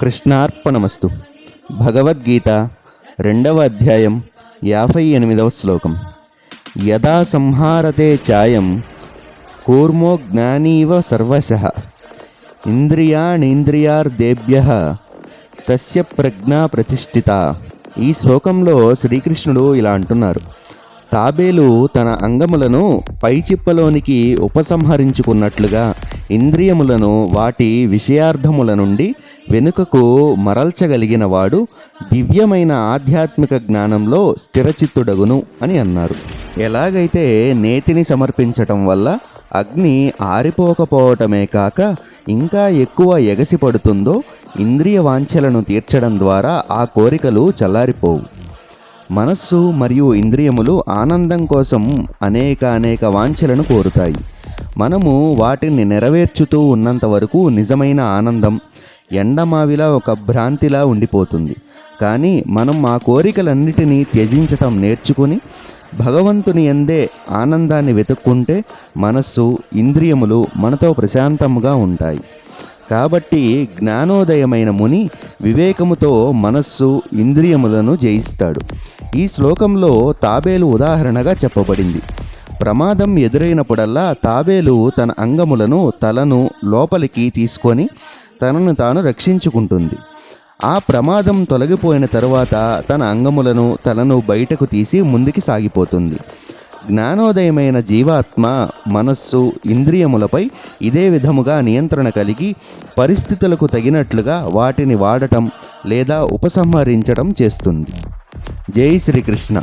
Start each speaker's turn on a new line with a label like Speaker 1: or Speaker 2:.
Speaker 1: కృష్ణార్పణమస్తు. భగవద్గీత రెండవ అధ్యాయం యాభై ఎనిమిదవ శ్లోకం. యదా సంహారతే ఛాయం కూర్మో జ్ఞానీవ సర్వశ. ఇంద్రియాణీంద్రియార్దేభ్య తస్య ప్రజ్ఞా ప్రతిష్ఠిత. ఈ శ్లోకంలో శ్రీకృష్ణుడు ఇలా అంటున్నారు. తాబేలు తన అంగములను పైచిప్పలోనికి ఉపసంహరించుకున్నట్లుగా ఇంద్రియములను వాటి విషయార్థముల నుండి వెనుకకు మరల్చగలిగిన వాడు దివ్యమైన ఆధ్యాత్మిక జ్ఞానంలో స్థిరచిత్తుడగును అని అన్నారు. ఎలాగైతే నేతిని సమర్పించటం వల్ల అగ్ని ఆరిపోకపోవటమే కాక ఇంకా ఎక్కువ ఎగసి పడుతుందో ఇంద్రియ వాంఛలను తీర్చడం ద్వారా ఆ కోరికలు చల్లారిపోవు. మనస్సు మరియు ఇంద్రియములు ఆనందం కోసం అనేక అనేక వాంఛలను కోరుతాయి. మనము వాటిని నెరవేర్చుతూ ఉన్నంత వరకు నిజమైన ఆనందం ఎండమావిలా ఒక భ్రాంతిలా ఉండిపోతుంది. కానీ మనం ఆ కోరికలన్నిటినీ త్యజించటం నేర్చుకుని భగవంతుని ఎందే ఆనందాన్ని వెతుక్కుంటే మనస్సు ఇంద్రియములు మనతో ప్రశాంతముగా ఉంటాయి. కాబట్టి జ్ఞానోదయమైన ముని వివేకముతో మనస్సు ఇంద్రియములను జయిస్తాడు. ఈ శ్లోకంలో తాబేలు ఉదాహరణగా చెప్పబడింది. ప్రమాదం ఎదురైనప్పుడల్లా తాబేలు తన అంగములను తలను లోపలికి తీసుకొని తనను తాను రక్షించుకుంటుంది. ఆ ప్రమాదం తొలగిపోయిన తరువాత తన అంగములను తలను బయటకు తీసి ముందుకి సాగిపోతుంది. జ్ఞానోదయమైన జీవాత్మ మనస్సు ఇంద్రియములపై ఇదే విధముగా నియంత్రణ కలిగి పరిస్థితులకు తగినట్లుగా వాటిని వాడటం లేదా ఉపసంహరించడం చేస్తుంది. జై శ్రీకృష్ణ.